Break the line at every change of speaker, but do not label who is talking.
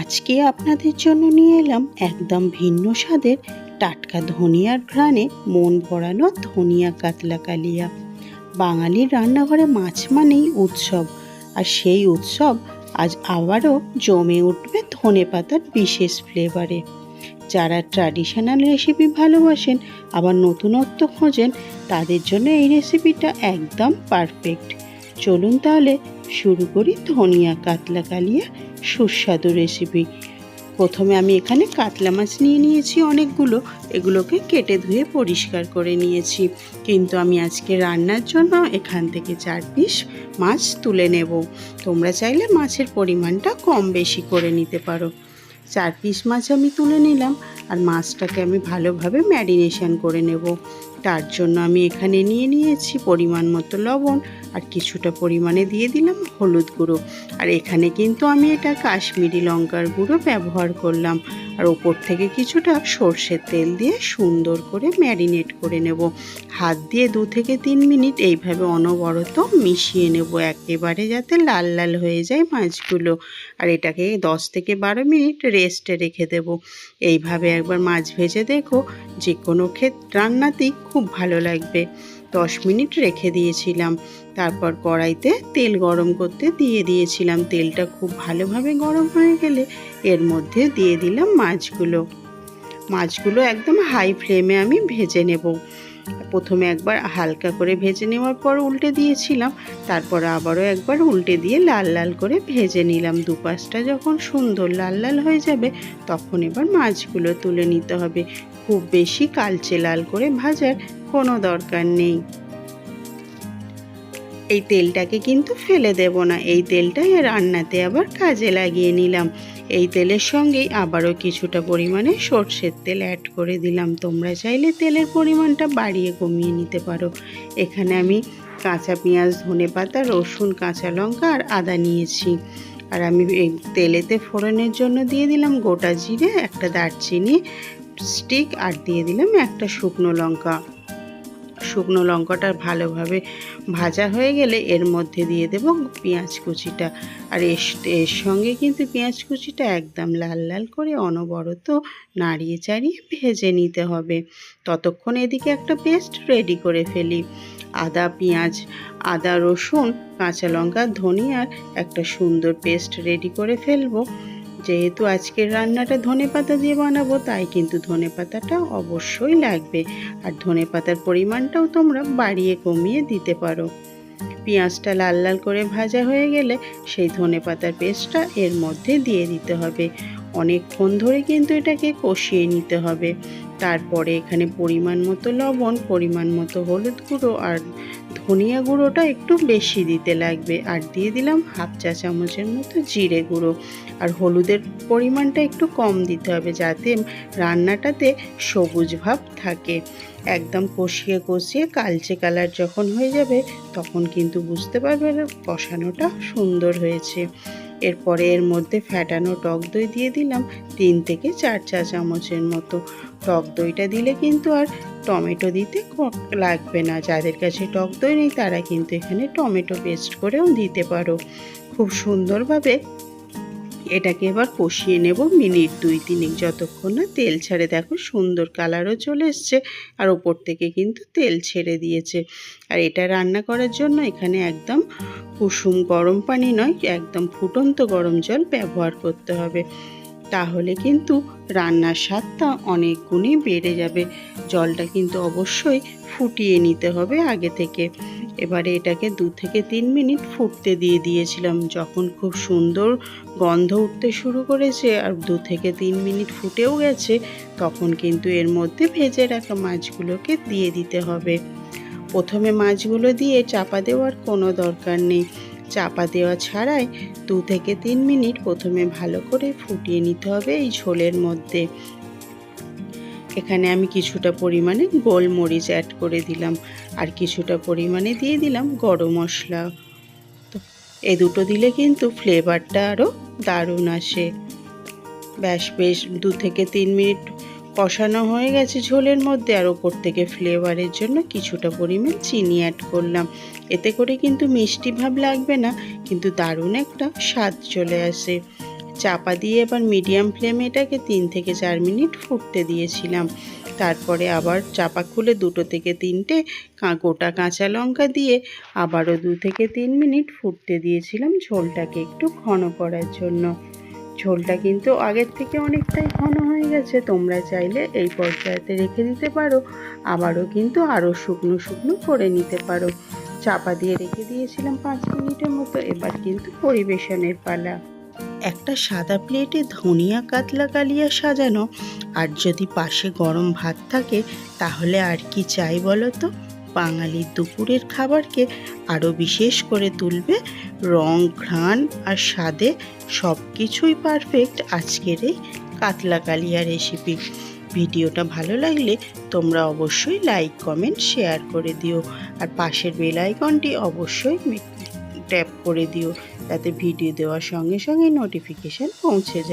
আজকে আপনাদের জন্য নিয়ে এলাম একদম ভিন্ন স্বাদের টাটকা ধনিয়ার ঘ্রাণে মন ভরানো ধনিয়া কাতলা কালিয়া। বাঙালির রান্নাঘরে মাছ মানেই উৎসব, আর সেই উৎসব আজ আবারও জমে উঠবে ধনে পাতার বিশেষ ফ্লেভারে যারা ট্র্যাডিশনাল রেসিপি ভালোবাসেন, আবার নতুনত্ব খোঁজেন, তাদের জন্য এই রেসিপিটা একদম পারফেক্ট চলুন তাহলে শুরু করি ধনিয়া কাতলা কালিয়া সুস্বাদু রেসিপি প্রথমে আমি এখানে কাতলা মাছ নিয়ে নিয়েছি অনেকগুলো, এগুলোকে কেটে ধুয়ে পরিষ্কার করে নিয়েছি। কিন্তু আমি আজকে রান্নার জন্য এখান থেকে চার পিস মাছ তুলে নেব। তোমরা চাইলে মাছের পরিমাণটা কম বেশি করে নিতে পারো। চার পিস মাছ আমি তুলে নিলাম আর মাছটাকে আমি ভালোভাবে ম্যারিনেশন করে নেব। তার জন্য আমি এখানে নিয়ে নিয়েছি পরিমাণ মতো লবণ আর কিছুটা পরিমাণে দিয়ে দিলাম হলুদ গুঁড়ো। আর এখানে কিন্তু আমি এটা কাশ্মীরি লঙ্কার গুঁড়ো ব্যবহার করলাম। আর ওপর থেকে কিছুটা সর্ষের তেল দিয়ে সুন্দর করে ম্যারিনেট করে নেব। হাত দিয়ে দু থেকে তিন মিনিট এইভাবে অনবরত মিশিয়ে নেব একেবারে যাতে লাল লাল হয়ে যায় মাছগুলো। আর এটাকে দশ থেকে বারো মিনিট রেস্টে রেখে দেব। এইভাবে একবার মাছ ভেজে দেখো যে কোনো ক্ষেত রান্নাতেই খুব ভালো লাগবে। দশ মিনিট রেখে দিয়েছিলাম। তারপর কড়াইতে তেল গরম করতে দিয়ে দিয়েছিলাম। তেলটা খুব ভালোভাবে গরম হয়ে গেলে এর মধ্যে দিয়ে দিলাম মাছগুলো। মাছগুলো একদম হাই ফ্লেমে আমি ভেজে নেব। প্রথমে একবার হালকা করে ভেজে নেওয়ার পর উল্টে দিয়েছিলাম। তারপর আবারও একবার উল্টে দিয়ে লাল লাল করে ভেজে নিলাম। দুপাশটা যখন সুন্দর লাল লাল হয়ে যাবে, তখন এবার মাছগুলো তুলে নিতে হবে। খুব বেশি কালচে লাল করে ভাজার কোনো দরকার নেই। এই তেলটাকে কিন্তু ফেলে দেব না। এই তেলটাই রান্নাতে আবার কাজে লাগিয়ে নিলাম। এই তেলের সঙ্গেই আবারও কিছুটা পরিমাণে সর্ষের তেল অ্যাড করে দিলাম। তোমরা চাইলে তেলের পরিমাণটা বাড়িয়ে কমিয়ে নিতে পারো। এখানে আমি কাঁচা পেঁয়াজ, ধনে পাতা, রসুন, কাঁচা লঙ্কা আর আদা নিয়েছি। আর আমি এই তেলেতে ফোড়নের জন্য দিয়ে দিলাম গোটা জিরে, একটা দারচিনি, স্টিক আর দিয়ে দিলাম একটা শুকনো লঙ্কা। শুকনো লঙ্কাটা ভালোভাবে ভাজা হয়ে গেলে এর মধ্যে দিয়ে দেব পেঁয়াজ কুচিটা। আর এর সঙ্গে কিন্তু পেঁয়াজ কুচিটা একদম লাল লাল করে অনবরত নাড়িয়ে চাড়িয়ে ভেজে নিতে হবে। ততক্ষণ এদিকে একটা পেস্ট রেডি করে ফেলি। আদা, পেঁয়াজ, আদা, রসুন, কাঁচা লঙ্কা, ধনিয়ার একটা সুন্দর পেস্ট রেডি করে ফেলব। যেহেতু আজকের রান্নাটা ধনে পাতা দিয়ে বানাবো, তাই কিন্তু ধনে পাতাটা অবশ্যই লাগবে। আর ধনে পাতার পরিমাণটাও তোমরা বাড়িয়ে কমিয়ে দিতে পারো। পেঁয়াজটা লাল লাল করে ভাজা হয়ে গেলে সেই ধনে পাতার পেস্টটা এর মধ্যে দিয়ে দিতে হবে। অনেকক্ষণ ধরে কিন্তু এটাকে কষিয়ে নিতে হবে। তারপরে এখানে পরিমাণ মতো লবণ, পরিমাণ মতো হলুদ গুঁড়ো আর ধনিয়া গুঁড়োটা একটু বেশি দিতে লাগবে। আর দিয়ে দিলাম হাফ চা চামচের মতো জিরে গুঁড়ো। আর হলুদের পরিমাণটা একটু কম দিতে হবে যাতে রান্নাটাতে সবুজ ভাব থাকে। একদম কষিয়ে কষিয়ে কালচে কালার যখন হয়ে যাবে, তখন কিন্তু বুঝতে পারবে কষানোটা সুন্দর হয়েছে। এরপরে এর মধ্যে ফ্যাটানো টক দই দিয়ে দিলাম তিন থেকে চার চা চামচের মতো। টক দইটা দিলে কিন্তু আর টমেটো দিতে লাগবে না। যাদের কাছে টক দই নেই তারা কিন্তু এখানে টমেটো পেস্ট করেও দিতে পারো। খুব সুন্দরভাবে এটাকে এবার কষিয়ে নেব মিনিট দুই তিনেক। যতক্ষণ না তেল ছাড়ে দেখো সুন্দর কালারও চলে এসছে আর ওপর থেকে কিন্তু তেল ছেড়ে দিয়েছে। আর এটা রান্না করার জন্য এখানে একদম কুসুম গরম পানি নয়, একদম ফুটন্ত গরম জল ব্যবহার করতে হবে। তাহলে কিন্তু রান্নার স্বাদটা অনেক গুণই বেড়ে যাবে। জলটা কিন্তু অবশ্যই ফুটিয়ে নিতে হবে আগে থেকে। এবারে এটাকে দু থেকে তিন মিনিট ফুটতে দিয়ে দিয়েছিলাম। যখন খুব সুন্দর গন্ধ উঠতে শুরু করেছে আর দু থেকে তিন মিনিট ফুটেও গেছে, তখন কিন্তু এর মধ্যে ভেজে রাখা মাছগুলোকে দিয়ে দিতে হবে। প্রথমে মাছগুলো দিয়ে চাপা দেওয়ার কোনো দরকার নেই। চাপা দেওয়া ছাড়াই দু থেকে তিন মিনিট প্রথমে ভালো করে ফুটিয়ে নিতে হবে এই ঝোলের মধ্যে। এখানে আমি কিছুটা পরিমাণে গোলমরিচ অ্যাড করে দিলাম। আর কিছুটা পরিমাণে দিয়ে দিলাম গরম মশলা। তো এ দুটো দিলে কিন্তু ফ্লেভারটা আরও দারুণ আসে। ব্যাস, বেশ দু থেকে তিন মিনিট কষানো হয়ে গেছে ঝোলের মধ্যে আর ওপর থেকে ফ্লেভারের জন্য কিছুটা পরিমাণ চিনি অ্যাড করলাম। এতে করে কিন্তু মিষ্টি ভাব লাগবে না, কিন্তু দারুণ একটা স্বাদ চলে আসে। চাপা দিয়ে এবার মিডিয়াম ফ্লেমে এটাকে তিন থেকে চার মিনিট ফুটতে দিয়েছিলাম। তারপরে আবার চাপা খুলে দুটো থেকে তিনটে গোটা কাঁচা লঙ্কা দিয়ে আবারও দু থেকে তিন মিনিট ফুটতে দিয়েছিলাম ঝোলটাকে একটু ঘন করার জন্য। ঝোলটা কিন্তু আগের থেকে অনেকটাই ঘন হয়ে গেছে, তোমরা চাইলে এই পর্যায়েতে রেখে দিতে পারো। আবারও কিন্তু আরও শুকনো শুকনো করে নিতে পারো। চাপা দিয়ে রেখে দিয়েছিলাম পাঁচ মিনিটের মতো, এবার কিন্তু পরিবেশনের পালা। একটা সাদা প্লেটে ধনিয়া কাতলা কালিয়া সাজানো। আর যদি পাশে গরম ভাত থাকে, তাহলে আর কি চাই বলো তো? বাঙালির দুপুরের খাবারকে আরও বিশেষ করে তুলবে রং, ঘ্রাণ আর স্বাদে সব কিছুই পারফেক্ট আজকের এই কাতলা কালিয়া রেসিপি ভিডিওটা ভালো লাগলে তোমরা অবশ্যই লাইক কমেন্ট শেয়ার করে দিও। আর পাশের বেল আইকনটি অবশ্যই ট্যাপ করে দিও। তাতে ভিডিও দেওয়ার সঙ্গে সঙ্গে নোটিফিকেশান পৌঁছে যায়।